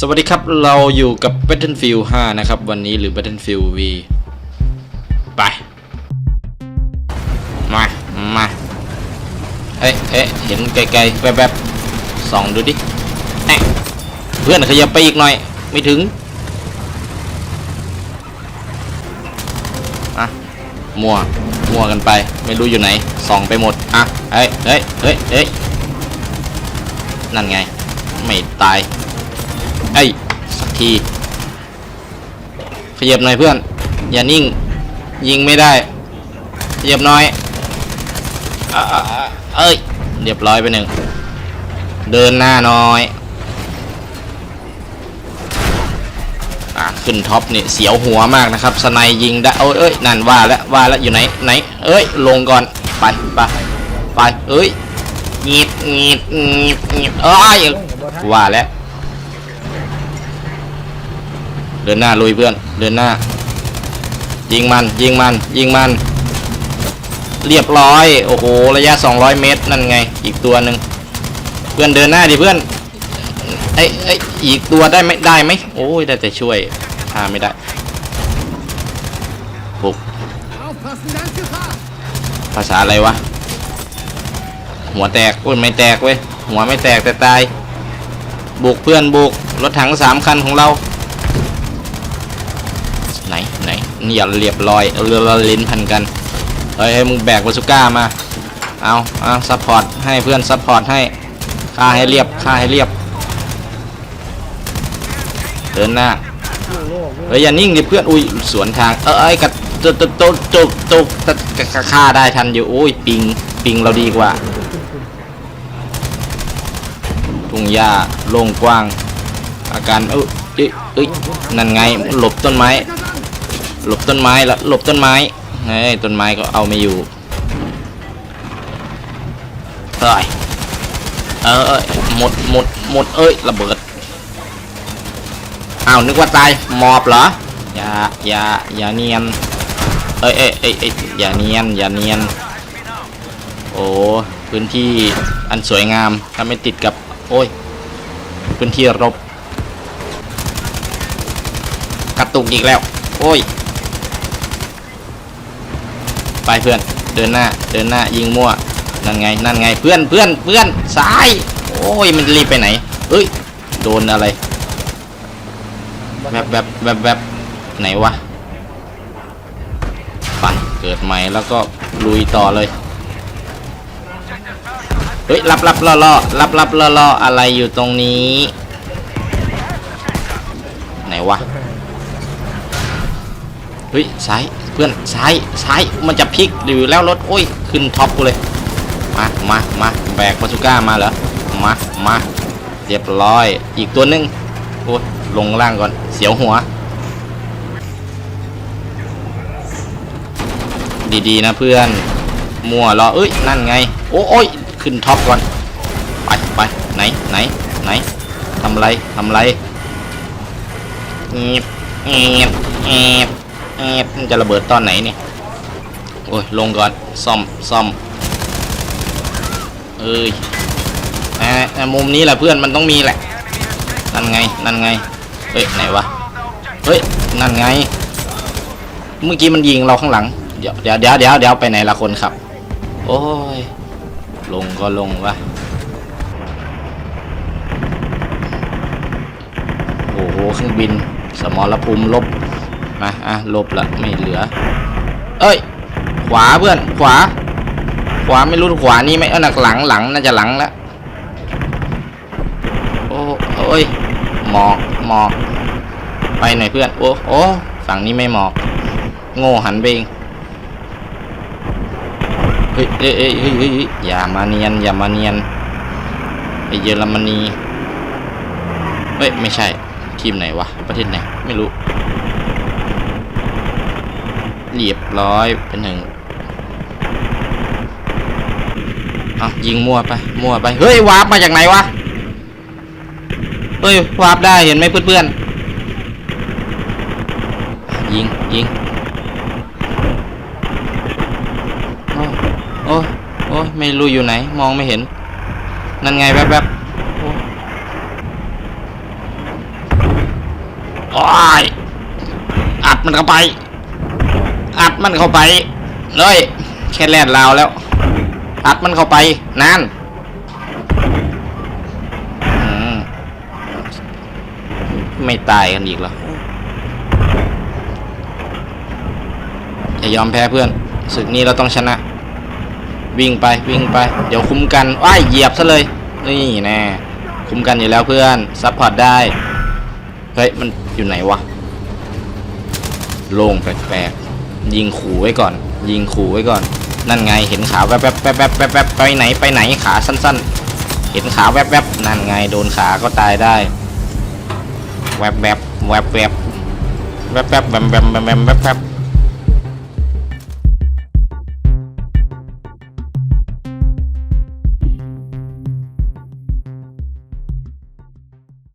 สวัสดีครับ เราอยู่กับ Battlefield 5 นะครับ วันนี้หรือ Battlefield V ไป มา มา เอ๊ะเอ๊ะเห็นไกลๆแวบๆส่องดูดิแอะเพื่อนขยับไปอีกหน่อย ไม่ถึงอะมัว มัวกันไป ไม่รู้อยู่ไหน ส่องไปหมด อะ เฮ้ยเฮ้ยเฮ้ยเฮ้ยนั่นไง ไม่ตาย ทีขยับหน่อยเพื่อน อย่านิ่ง ยิงไม่ได้ขยับน่อยเอ้ยเรียบร้อยไปหนึ่ง เดินหน้าน้อยอะขึ้นท็อปนี่เสียวหัวมากนะครับสไนยิงได้เอ้ยเอ้ยนั่นว่าแล้วว่าแล้วอยู่ไหนไหน เอ้ย ลงก่อนไปไปไปเอ้ยงีดงีดงีดงีดเอ้ยว่าแล้ว เดินหน้าลุยเพื่อน เดินหน้า ยิงมัน ยิงมัน ยิงมัน เรียบร้อย โอ้โห ระยะ 200 เมตร นั่นไง อีกตัวหนึ่ง เพื่อนเดินหน้าดิเพื่อนเอ้ยเอ้อีกตัวได้ไหมได้ไหมโอ้ย ได้แต่ช่วยพาไม่ได้บุกภาษาอะไรวะ หัวแตกโอ้ยไม่แตกเว้ย หัวไม่แตกแต่ตาย บุกเพื่อนบุก รถถังสามคันของเรา ไหนไหนนี่ อย่าเรียบร้อยเอาเรือละลิ้นพันกันเฮ้ยให้มึงแบกบาสุก้ามาเอาเอาซัพพอร์ตให้เพื่อนซัพพอร์ตให้ฆ่าให้เรียบฆ่าให้เรียบเดินหน้าเฮ้ยอย่านิ่งดิเพื่อนอุ้ยสวนทางเอ้ยกระตุกตุกตุกตุกตุกฆ่าได้ทันอยู่อุ้ยปิงปิงเราดีกว่าทุ่งหญ้าโล่งกว้างอาการเอ้ยเอ้ยเอ้ยนั่นไงหลบต้นไม้ หลบต้นไม้ละหลบต้นไม้เฮ้ยต้นไม้ก็เอาไม่อยู่เฮ้ยเออเอยหมดหมดหมดเอ้ยระเบิดอ้าวนึกว่าตายหมอบเหรออย่าอย่าอย่าเนียนเอ้ยเอ้ยเอ้ยเอ้ยอย่าเนียนอย่าเนียนโอ้พื้นที่อันสวยงามถ้าไม่ติดกับโอ้ยพื้นที่รบกระตุกอีกแล้ว โอ้ย ไปเพื่อนเดินหน้าเดินหน้ายิงมั่วนั่นไงนั่นไงเพื่อนเพื่อนเพื่อนซ้ายโอ้ยมันรีบไปไหนเอ้ยโดนอะไรแบบแบบแบบแบบไหนวะปั่นเกิดใหม่แล้วก็ลุยต่อเลยเฮ้ยรับรับล่อล่อรับรับล่อล่ออะไรอยู่ตรงนี้ ไหนวะเฮ้ยซ้าย พื่อนซ้ายซ้ายมันจะพลิกอยู่แล้วรถโอ้ยขึ้นท็อปกูเลยมามามาแบกบาซูก้ามาเหรอมามาเรียบร้อย อีกตัวนึงโอ้ยลงล่างก่อนเสียวหัว ดีๆนะเพื่อนมัวรอเอ้ยนั่นไง โอ้โอ้ยขึ้นท็อปก่อนไปไปไหนไหนไหนทำไรทำไรเงียบเงียบเงียบ เงียบมันจะระเบิดตอนไหนเนี่ยโอ้ยลงก่อนซ่อมซ่อมเอ้ยอ่าอ่ามุมนี้แหละเพื่อนมันต้องมีแหละ นั่นไง นั่นไง เฮ้ย ไหนวะ เฮ้ย นั่นไง เมื่อกี้มันยิงเราข้างหลัง เดี๋ยวเดี๋ยวเดี๋ยวเดี๋ยวเดี๋ยวไปไหนละคนขับ โอ้ย ลงก็ลงวะโอ้โห เครื่องบิน สมรภูมิลบ มาอะลบละไม่เหลือ เอ้ย ขวาเพื่อนขวา ขวาไม่รู้ขวานี่ไหมเออหนักหลังหลังน่าจะหลังแล้วโอ้โอ้ยหมอกหมอกไปหน่อยเพื่อนโอ้โอ้ฝั่งนี้ไม่หมอก โง่หันไปเองเฮ้ยเอ้ยเอ้ยเฮ้ยเฮ้ยเฮ้ยอย่ามาเนียนอย่ามาเนียนไอเยอรมนีเฮ้ยไม่ใช่ทีมไหนวะประเทศไหนไม่รู้ เรียบร้อยเป็นหนึ่งอะยิงมั่วไป มั่วไป เฮ้ยวาร์ปมาจากไหนวะ เฮ้ยวาร์ปได้เห็นไหมเพื่อนๆ ยิงยิงโอ้โอ้โอ้ไม่รู้อยู่ไหน มองไม่เห็น นั่นไงแวบๆโอ้โอ้ยอัดมันเข้าไป อัดมันเข้าไปเลยแค่แล่นลาวแล้ว อัดมันเข้าไปนานไม่ตายกันอีกหรออย่ายอมแพ้เพื่อนศึกนี้เราต้องชนะ วิ่งไปวิ่งไป เดี๋ยวคุ้มกันว้ายเหยียบซะเลย นี่แน่คุ้มกันอยู่แล้วเพื่อนซัพพอร์ตได้ เฮ้ย มันอยู่ไหนวะ โล่งแปลก ยิงขู่ไว้ก่อน ยิงขู่ไว้ก่อน นั่นไงเห็นขาแวบๆแวบแวบแวบไปไหนไปไหนขาสั้น ๆ เห็นขาแวบแวบนั่นไงโดนขาก็ตายได้ แวบๆแวบๆแวบแวบแวบแวบแวบแวบ